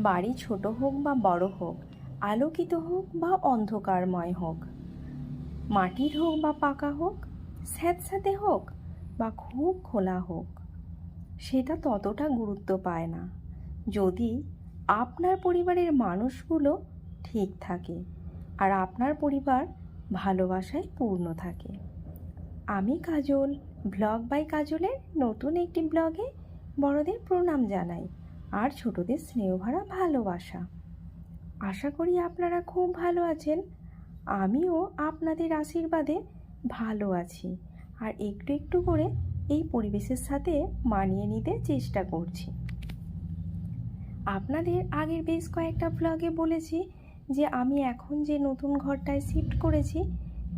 বাড়ি ছোট হোক বা বড় হোক, আলোকিত হোক বা অন্ধকারময় হোক। মাটির হোক বা পাকা হোক, স্যাঁতস্যাঁতে হোক বা খুব খোলা হোক, সেটা ততটা গুরুত্ব পায় না। যদি আপনার পরিবারের মানুষগুলো ঠিক থাকে আর আপনার পরিবার ভালোবাসায় পূর্ণ থাকে। আমি কাজল, ব্লগ বাই কাজলের নতুন একটি ব্লগে বড়দের প্রণাম জানাই। আর ছোটদের স্নেহভরা ভালোবাসা। আশা করি আপনারা খুব ভালো আছেন। আমিও আপনাদের আশীর্বাদে ভালো আছি। আর একটু একটু করে এই পরিবেশের সাথে মানিয়ে নিতে চেষ্টা করছি। আপনাদের আগের বেশ কয়েকটা ব্লগে বলেছি যে, আমি এখন যে নতুন ঘরটায় শিফট করেছি,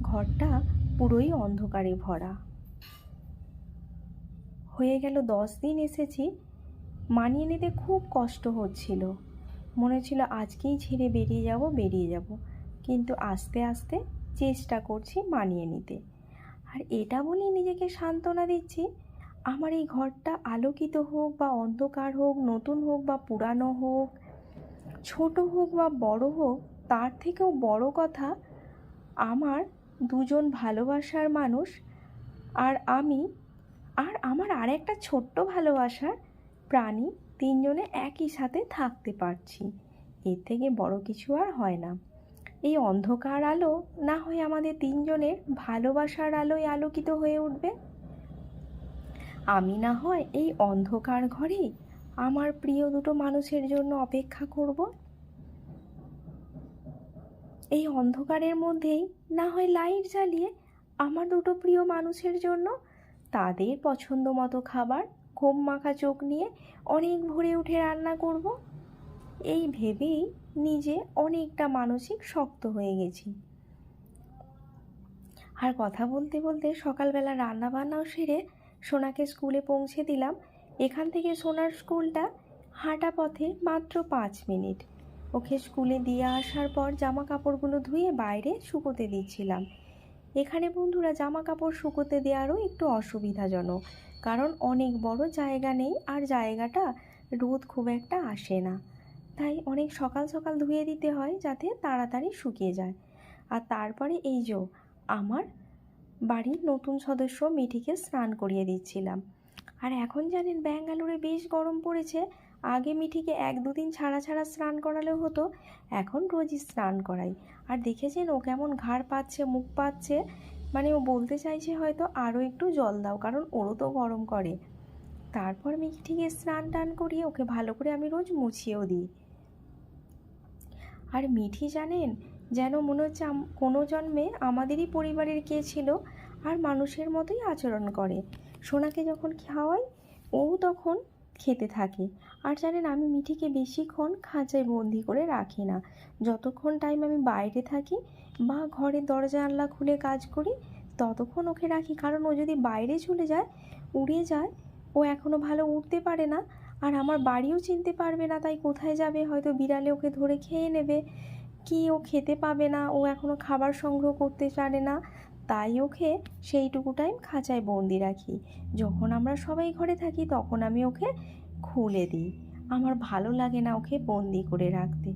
ঘরটা পুরোই অন্ধকারে ভরা। হয়ে গেল দশ দিন এসেছি মানিয়ে নিতে খুব কষ্ট হচ্ছিল। মনে ছিল আজকেই ছেড়ে বেরিয়ে যাব বেরিয়ে যাব। কিন্তু আস্তে আস্তে চেষ্টা করছি মানিয়ে নিতে। আর এটা বলেই নিজেকে সান্ত্বনা দিচ্ছি, আমার এই ঘরটা আলোকিত হোক বা অন্ধকার হোক, নতুন হোক বা পুরানো হোক, ছোট হোক বা বড় হোক, তার থেকেও বড় কথা, আমার দুজন ভালোবাসার মানুষ আর আমি, আর আমার আর একটা ছোট্ট ভালোবাসার প্রাণী তিনজনে একই সাথে থাকতে পারছি। এর থেকে বড় কিছু আর হয় না। এই অন্ধকার আলো না হয় আমাদের তিনজনের ভালোবাসার আলোয় আলোকিত হয়ে উঠবে। আমি না হয় এই অন্ধকার ঘরেই আমার প্রিয় দুটো মানুষের জন্য অপেক্ষা করব। এই অন্ধকারের মধ্যেই না হয় লাইট জ্বালিয়ে আমার দুটো প্রিয় মানুষের জন্য তাদের পছন্দ মতো খাবার ঘুম মাখা চোখ নিয়ে অনেক ভোরে উঠে রান্না করব। এই ভেবেই নিজে অনেকটা মানসিক শক্ত হয়ে গেছি। আর কথা বলতে বলতে সকালবেলা রান্না বান্নাও সেরে সোনাকে স্কুলে পৌঁছে দিলাম। এখান থেকে সোনার স্কুলটা হাঁটা পথে মাত্র পাঁচ মিনিট। ওকে স্কুলে দিয়ে আসার পর জামা কাপড়গুলো ধুয়ে বাইরে শুকোতে দিচ্ছিলাম। এখানে বন্ধুরা জামা কাপড় শুকোতে দেওয়ারও একটু অসুবিধাজনক। কারণ অনেক বড় জায়গা নেই আর জায়গাটা রোদ খুব একটা আসে না। তাই অনেক সকাল সকাল ধুয়ে দিতে হয় যাতে তাড়াতাড়ি শুকিয়ে যায়। আর তারপরে এই যে আমার বাড়ির নতুন সদস্য মিঠিকে স্নান করিয়ে দিচ্ছিলাম। আর এখন জানেন ব্যাঙ্গালোরে বেশ গরম পড়েছে। আগে মিঠিকে এক দুদিন ছাড়া ছাড়া স্নান করালেও হতো, এখন রোজই স্নান করাই। আর দেখেছেন ও কেমন ঘাড় পাচ্ছে, মুখ পাচ্ছে? মানে ও বলতে চাইছে হয়তো আরও একটু জল দাও, কারণ ওরও তো গরম করে। তারপর মিঠিকে স্নান টান করিয়ে ওকে ভালো করে আমি রোজ মুছিয়েও দিই। আর মিঠি জানেন, যেন মনে হচ্ছে কোনো জন্মে আমাদেরই পরিবারের কে ছিল আর মানুষের মতোই আচরণ করে। সোনাকে যখন খাওয়াই, ও তখন খেতে থাকে। আর জানেন, আমি মিঠিকে বেশিক্ষণ খাঁচায় বন্দি করে রাখি না। যতক্ষণ টাইম আমি বাইরে থাকি বা ঘরে দরজা জানলা খুলে কাজ করি, ততক্ষণ ওকে রাখি। কারণ ও যদি বাইরে চলে যায়, উড়ে যায়, ও এখনও ভালো উঠতে পারে না। আর আমার বাড়িও চিনতে পারবে না, তাই কোথায় যাবে? হয়তো বিড়ালে ওকে ধরে খেয়ে নেবে। কি ও খেতে পাবে না? ও এখনও খাবার সংগ্রহ করতে জানে না। তাই ওকে সেইটুকু টাইম খাঁচায় বন্দি রাখি। যখন আমরা সবাই ঘরে থাকি, তখন আমি ওকে খুলে দিই। আমার ভালো লাগে না ওকে বন্দি করে রাখতে।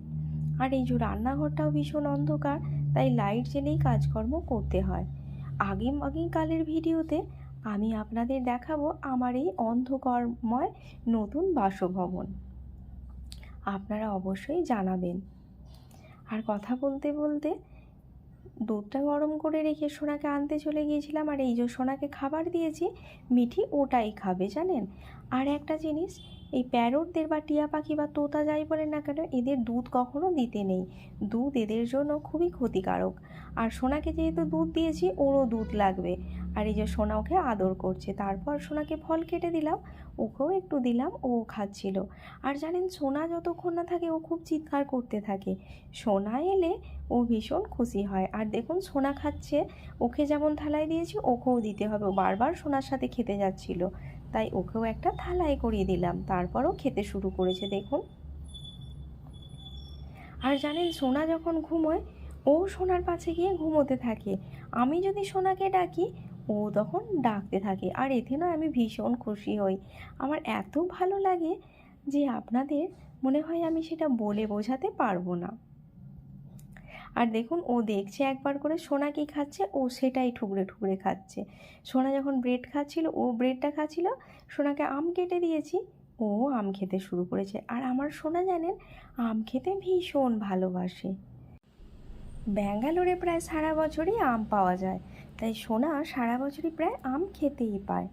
আর এই যে রান্নাঘরটাও ভীষণ অন্ধকার, তাই লাইট জ্বেলেই কাজকর্ম করতে হয়। আগে আগেকালের ভিডিওতে আমি আপনাদের দেখাবো আমার এই অন্ধকারময় নতুন বাসভবন। আপনারা অবশ্যই জানাবেন। আর কথা বলতে বলতে দুধটা গরম করে রেখে সোনাকে আনতে চলে গিয়েছিলাম আর এই যে সোনাকে খাবার দিয়েছি, মিঠি ওটাই খাবে, জানেন? আর একটা জিনিস, এই প্যারটদের বা টিয়া পাখি বা তোতা যাই বলে না কেন, এদের দুধ কখনো দিতে নেই। দুধ এদের জন্য খুবই ক্ষতিকারক। আর সোনাকে যেহেতু দুধ দিয়েছি, ওরও দুধ লাগবে। আর এই যে সোনা ওকে আদর করছে। তারপর সোনাকে ফল কেটে দিলাম, ওকেও একটু দিলাম, ও খাচ্ছিল। আর জানেন, সোনা যতক্ষণ না থাকে, ও খুব চিৎকার করতে থাকে। সোনা এলে ও ভীষণ খুশি হয়। আর দেখুন, সোনা খাচ্ছে, ওকে যেমন থালায় দিয়েছি, ওকেও দিতে হবে। ও বারবার সোনার সাথে খেতে যাচ্ছিল, তাই ওকেও একটা থালায় করিয়ে দিলাম। তারপরও খেতে শুরু করেছে, দেখুন। আর জানেন, সোনা যখন ঘুমোয়, ও সোনার পাশে গিয়ে ঘুমোতে থাকে। আমি যদি সোনাকে ডাকি ও তখন ডাকতে থাকে। আর এতে না আমি ভীষণ খুশি হই। আমার এত ভালো লাগে যে আপনাদের মনে হয় আমি সেটা বলে বোঝাতে পারব না। আর দেখুন, ও দেখছে একবার করে সোনা কি খাচ্ছে, ও সেটাই ঠুকরে ঠুকরে খাচ্ছে। সোনা যখন ব্রেড খাচ্ছিল, ও ব্রেডটা খাচ্ছিল, সোনাকে আম কেটে দিয়েছি, ও আম খেতে শুরু করেছে। আর আমার সোনা জানেন, আম খেতে ভীষণ ভালোবাসে। ব্যাঙ্গালোরে প্রায় সারা বছরই আম পাওয়া যায়। তাই সোনা সারা বছরই প্রায় আম খেতেই পায়।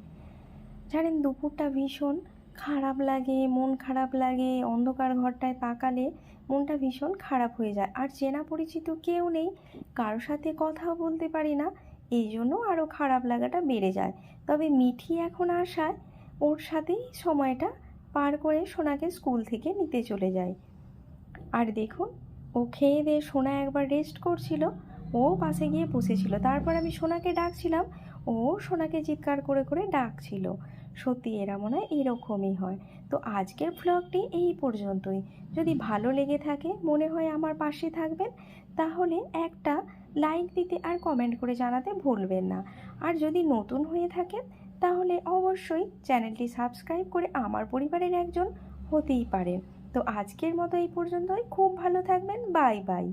জানেন, দুপুরটা ভীষণ খারাপ লাগে, মন খারাপ লাগে, অন্ধকার ঘরটায় তাকালে মনটা ভীষণ খারাপ হয়ে যায়। আর চেনা পরিচিত কেউ নেই কারোর সাথে কথাও বলতে পারি না, এই জন্য আরও খারাপ লাগাটা বেড়ে যায়। তবে মিঠি এখন আসায় ওর সাথেই সময়টা পার করে সোনাকে স্কুল থেকে নিতে চলে যায়। আর দেখুন ও খেয়ে দিয়ে সোনা একবার রেস্ট করছিল। ও পাশে গিয়ে বসেছিল। তারপর আমি সোনাকে ডাকছিলাম। ও সোনাকে চিৎকার করে করে ডাকছিল। সত্যি এরা মনে হয় এরকমই হয়। তো আজকের ভ্লগটি এই পর্যন্তই। যদি ভালো লেগে থাকে, মনে হয় আমার পাশে থাকবেন, তাহলে একটা লাইক দিতে আর কমেন্ট করে জানাতে ভুলবেন না। আর যদি নতুন হয়ে থাকেন, তাহলে অবশ্যই চ্যানেলটি সাবস্ক্রাইব করে আমার পরিবারের একজন হতেই পারেন। তো আজকের মতো এই পর্যন্তই। খুব ভালো থাকবেন। Bye bye.